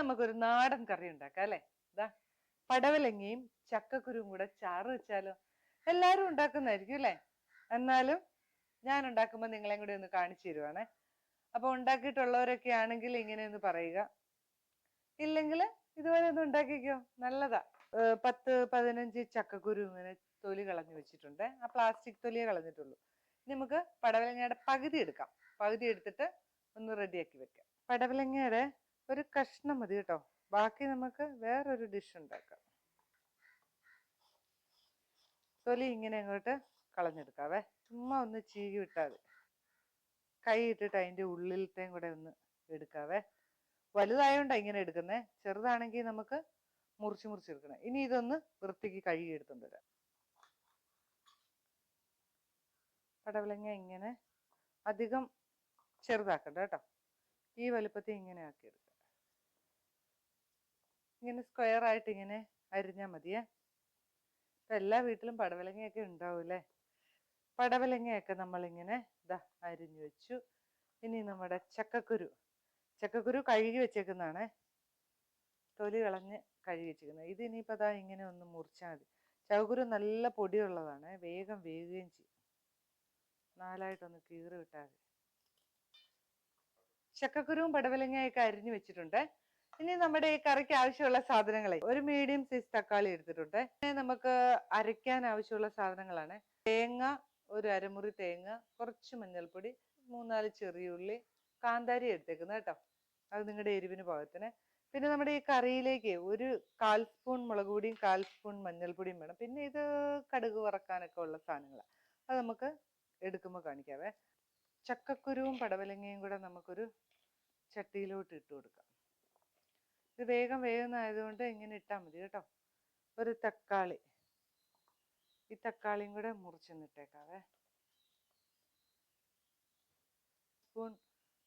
നമുക്കൊരു നാടൻ കറി ഉണ്ടാക്കാം അല്ലേ? ഇതാ പടവലങ്ങയും ചക്കക്കുരുവും കൂടെ ചാറ് വെച്ചാലോ? എല്ലാവരും ഉണ്ടാക്കുന്നതായിരിക്കും അല്ലേ? എന്നാലും ഞാൻ ഉണ്ടാക്കുമ്പോൾ നിങ്ങളെയും കൂടി ഒന്ന് കാണിച്ചു തരുവാണേ. അപ്പൊ ഉണ്ടാക്കിയിട്ടുള്ളവരൊക്കെ ആണെങ്കിൽ ഇങ്ങനെ ഒന്ന് പറയുക. ഇല്ലെങ്കിൽ ഇതുപോലെ ഒന്ന് ഉണ്ടാക്കിക്കോ. നല്ലതാ. പത്ത് പതിനഞ്ച് ചക്കക്കുരു ഇങ്ങനെ തൊലി കളഞ്ഞു വെച്ചിട്ടുണ്ട്. ആ പ്ലാസ്റ്റിക് തൊലിയെ കളഞ്ഞിട്ടുള്ളൂ. നമുക്ക് പടവലങ്ങയുടെ പകുതി എടുക്കാം. പകുതി എടുത്തിട്ട് ഒന്ന് റെഡിയാക്കി വെക്കാം. പടവലങ്ങയുടെ ഒരു കഷ്ണം മതി കേട്ടോ. ബാക്കി നമുക്ക് വേറൊരു ഡിഷ് ഉണ്ടാക്കാം. തൊലി ഇങ്ങനെ അങ്ങോട്ട് കളഞ്ഞെടുക്കാവേ. ചുമ്മാ ഒന്ന് ചീകി വിട്ടാൽ കൈ ഇട്ടിട്ട് അതിന്റെ ഉള്ളിലത്തെയും കൂടെ ഒന്ന് എടുക്കാവേ. വലുതായോണ്ടാ ഇങ്ങനെ എടുക്കുന്നേ. ചെറുതാണെങ്കിൽ നമുക്ക് മുറിച്ച് മുറിച്ചെടുക്കണം ഇനി ഇതൊന്ന് വൃത്തിക്ക് കഴുകി എടുത്തോണ്ട് വരാം. പടവലങ്ങ ഇങ്ങനെ അധികം ചെറുതാക്കണ്ട കേട്ടോ. ഈ വലുപ്പത്തിൽ ഇങ്ങനെ ആക്കി എടുക്കാം ഇങ്ങനെ സ്ക്വയർ ആയിട്ട് ഇങ്ങനെ അരിഞ്ഞാൽ മതിയേ. ഇപ്പൊ എല്ലാ വീട്ടിലും പടവലങ്ങയൊക്കെ ഉണ്ടാവൂലേ പടവലങ്ങയൊക്കെ നമ്മളിങ്ങനെ ഇതാ അരിഞ്ഞു വെച്ചു. ഇനി നമ്മുടെ ചക്കക്കുരു. ചക്കക്കുരു കഴുകി വെച്ചേക്കുന്നതാണേ. തൊലി കളഞ്ഞ് കഴുകി വെച്ചേക്കുന്നത്. ഇത് ഇനിയിപ്പോൾ അതാ ഇങ്ങനെ ഒന്ന് മുറിച്ചാൽ മതി. ചക്കക്കുരു നല്ല പൊടിയുള്ളതാണ്. വേഗം വേകുകയും ചെയ്യും. നാലായിട്ടൊന്ന് കീറി വിട്ടാൽ മതി. ചക്കക്കുരുവും പടവലങ്ങയൊക്കെ അരിഞ്ഞു വെച്ചിട്ടുണ്ട്. ഇനി നമ്മുടെ ഈ കറിക്ക് ആവശ്യമുള്ള സാധനങ്ങളെ. ഒരു മീഡിയം സൈസ് തക്കാളി എടുത്തിട്ടുണ്ട്. നമുക്ക് അരയ്ക്കാൻ ആവശ്യമുള്ള സാധനങ്ങളാണ്. തേങ്ങ ഒരു അരമുറി തേങ്ങ കുറച്ച് മഞ്ഞൾപ്പൊടി മൂന്നാൽ ചെറിയ ഉള്ളി കാന്താരി എടുത്തേക്കുന്നത് കേട്ടോ. അത് നിങ്ങളുടെ എരിവിന് പാകത്തിന് പിന്നെ നമ്മുടെ ഈ കറിയിലേക്ക് ഒരു കാൽ സ്പൂൺ മുളക് പൊടിയും കാൽ സ്പൂൺ മഞ്ഞൾപ്പൊടിയും വേണം. പിന്നെ ഇത് കടുക് വറക്കാനൊക്കെ ഉള്ള സാധനങ്ങളാണ് അത് നമുക്ക് എടുക്കുമ്പോൾ കാണിക്കാവേ. ചക്കക്കുരുവും പടവലങ്ങയും കൂടെ നമുക്കൊരു ചട്ടിയിലോട്ട് ഇട്ട് കൊടുക്കാം. ഇത് വേഗം വേഗമായതുകൊണ്ട് ഇങ്ങനെ ഇട്ടാൽ മതി കേട്ടോ. ഒരു തക്കാളി. ഈ തക്കാളിയും കൂടെ മുറിച്ചൊന്നിട്ടേക്കാവേ സ്പൂൺ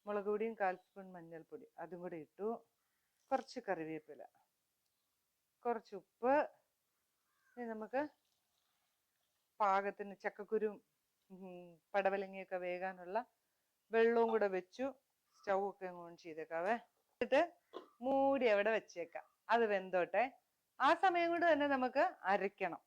മുളക് പൊടിയും കാൽ സ്പൂൺ മഞ്ഞൾപ്പൊടി. അതും കൂടെ ഇട്ടു. കുറച്ച് കറിവേപ്പില. കുറച്ച് ഉപ്പ്. ഇനി നമുക്ക് പാകത്തിന് ചക്കക്കുരും പടവലങ്ങയൊക്കെ വേകാനുള്ള വെള്ളവും കൂടെ വെച്ചു. സ്റ്റൗ ഒക്കെ ഓൺ ചെയ്തേക്കാവേ. എന്നിട്ട് മൂടി അവിടെ വെച്ചേക്കാം. അത് വെന്തോട്ടെ. ആ സമയം കൊണ്ട് തന്നെ നമുക്ക് അരയ്ക്കണം.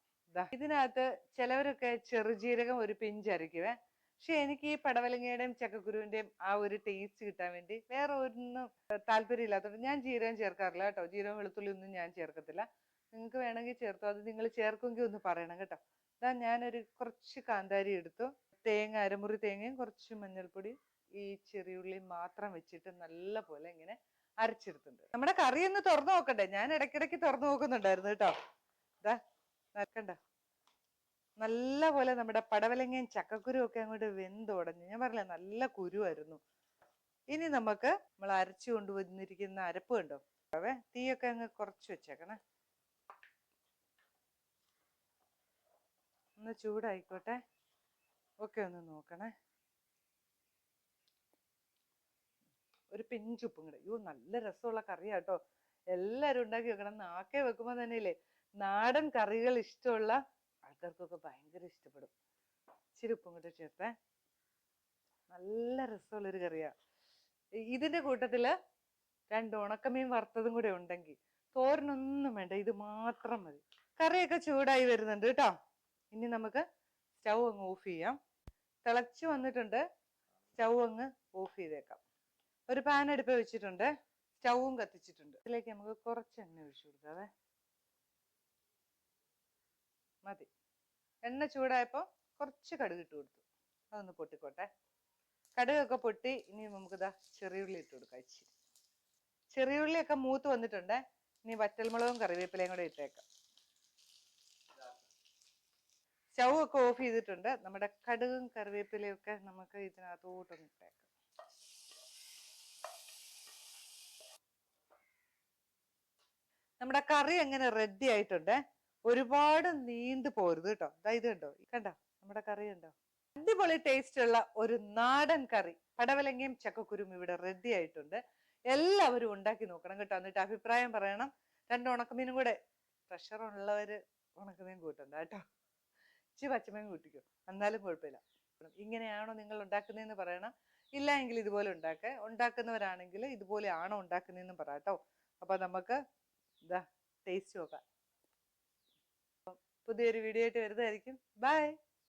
ഇതിനകത്ത് ചിലവരൊക്കെ ചെറുജീരകം ഒരു പിഞ്ച് അരയ്ക്കുവേ. പക്ഷെ എനിക്ക് ഈ പടവലങ്ങയുടെയും ചക്കക്കുരുവിന്റെയും ആ ഒരു ടേസ്റ്റ് കിട്ടാൻ വേണ്ടി വേറെ ഒന്നും താല്പര്യമില്ലാത്തതുകൊണ്ട് ഞാൻ ജീരകം ചേർക്കാറില്ല കേട്ടോ. ജീരകം വെളുത്തുള്ളി ഒന്നും ഞാൻ ചേർക്കത്തില്ല. നിങ്ങൾക്ക് വേണമെങ്കിൽ ചേർത്തോ. അത് നിങ്ങൾ ചേർക്കുമെങ്കിൽ ഒന്ന് പറയണം കേട്ടോ. ഇതാ ഞാനൊരു കുറച്ച് കാന്താരി എടുത്തു. തേങ്ങ അരമുറി തേങ്ങയും കുറച്ച് മഞ്ഞൾപ്പൊടി ഈ ചെറിയുള്ളി മാത്രം വെച്ചിട്ട് നല്ല പോലെ ഇങ്ങനെ അരച്ചെടുത്തിട്ടുണ്ട് നമ്മുടെ കറി ഒന്ന് തുറന്നു നോക്കണ്ടേ? ഞാൻ ഇടയ്ക്കിടയ്ക്ക് തുറന്നു നോക്കുന്നുണ്ടായിരുന്നു കേട്ടോ. ഇതാ നടക്കണ്ട നല്ല പോലെ നമ്മുടെ പടവലങ്ങയും ചക്കക്കുരു ഒക്കെ അങ്ങോട്ട് വെന്തുടഞ്ഞു ഞാൻ പറഞ്ഞില്ല നല്ല കുരുവായിരുന്നു. ഇനി നമുക്ക് നമ്മൾ അരച്ചു കൊണ്ടുവന്നിരിക്കുന്ന അരപ്പ് കണ്ടോ? അവേ തീയൊക്കെ അങ്ങ് കുറച്ച് വെച്ചേക്കണേ. ഒന്ന് ചൂടായിക്കോട്ടെ. ഒക്കെ ഒന്ന് നോക്കണേ. ഒരു പിഞ്ചുപ്പും കൂടെ അയ്യോ നല്ല രസമുള്ള കറിയാട്ടോ. എല്ലാരും ഉണ്ടാക്കി വെക്കണം. നാക്കെ വെക്കുമ്പോ തന്നെയല്ലേ നാടൻ കറികൾ ഇഷ്ടമുള്ള ആൾക്കാർക്കൊക്കെ ഭയങ്കര ഇഷ്ടപ്പെടും. ഇച്ചിരി ഉപ്പും കൂടെ ചേർത്തേ. നല്ല രസമുള്ള ഒരു കറിയാ. ഇതിന്റെ ഇതിന്റെ കൂട്ടത്തിൽ രണ്ട് ഉണക്കമീൻ വറുത്തതും കൂടെ ഉണ്ടെങ്കിൽ തോരനൊന്നും വേണ്ട ഇത് മാത്രം മതി. കറിയൊക്കെ ചൂടായി വരുന്നുണ്ട് കേട്ടോ. ഇനി നമുക്ക് സ്റ്റൗ അങ്ങ് ഓഫ് ചെയ്യാം. തിളച്ചു വന്നിട്ടുണ്ട്. സ്റ്റൗ അങ്ങ് ഓഫ് ചെയ്തേക്കാം. ഒരു പാൻ അടുപ്പ് വെച്ചിട്ടുണ്ട്. സ്റ്റൗവും കത്തിച്ചിട്ടുണ്ട്. ഇതിലേക്ക് നമുക്ക് കുറച്ച് എണ്ണ ഒഴിച്ചു കൊടുക്കാവേ മതി. എണ്ണ ചൂടായപ്പോൾ കുറച്ച് കടുക് ഇട്ട് കൊടുത്തു. അതൊന്ന് പൊട്ടിക്കോട്ടെ. കടുകൊക്കെ പൊട്ടി ഇനി നമുക്ക് നമുക്കിതാ ചെറിയുള്ളി ഇട്ട് കൊടുക്കാം ഇച്ചിരി. ചെറിയുള്ളിയൊക്കെ മൂത്ത് വന്നിട്ടുണ്ട്. ഇനി വറ്റൽമുളകും കറിവേപ്പിലയും കൂടെ ഇട്ടേക്കാം. സ്റ്റൗ ഒക്കെ ഓഫ് ചെയ്തിട്ടുണ്ട്. നമ്മുടെ കടുകും കറിവേപ്പിലയും ഒക്കെ നമുക്ക് ഇതിനകത്തോട്ടൊന്ന് ഇട്ടേക്കാം. നമ്മുടെ കറി അങ്ങനെ റെഡി ആയിട്ടുണ്ട്? ഒരുപാട് നീണ്ടു പോരുത് കേട്ടോ. ഇത് കണ്ടോ? കണ്ടോ? നമ്മുടെ കറി കണ്ടോ? അടിപൊളി ടേസ്റ്റ് ഉള്ള ഒരു നാടൻ കറി. പടവലങ്ങയും ചക്കക്കുരും ഇവിടെ റെഡി ആയിട്ടുണ്ട്. എല്ലാവരും ഉണ്ടാക്കി നോക്കണം കേട്ടോ. എന്നിട്ട് അഭിപ്രായം പറയണം. രണ്ട് ഉണക്കമീനും കൂടെ. പ്രഷർ ഉള്ളവര് ഉണക്കമീൻ കൂട്ടണ്ട കേട്ടോ. ഇച്ചി പച്ചമീൻ കൂട്ടിക്കോ. എന്നാലും കുഴപ്പമില്ല. ഇങ്ങനെയാണോ നിങ്ങൾ ഉണ്ടാക്കുന്നതെന്ന് പറയണം. ഇല്ല എങ്കിൽ ഇതുപോലെ ഉണ്ടാക്കുക ഉണ്ടാക്കുന്നവരാണെങ്കിൽ ഇതുപോലെ ആണോ ഉണ്ടാക്കുന്നതെന്ന് പറ കേട്ടോ. അപ്പൊ നമുക്ക് ഇതാ ടേസ്റ്റ് നോക്കാം. പുതിയൊരു വീഡിയോ ആയിട്ട് വരുന്നതായിരിക്കും. ബൈ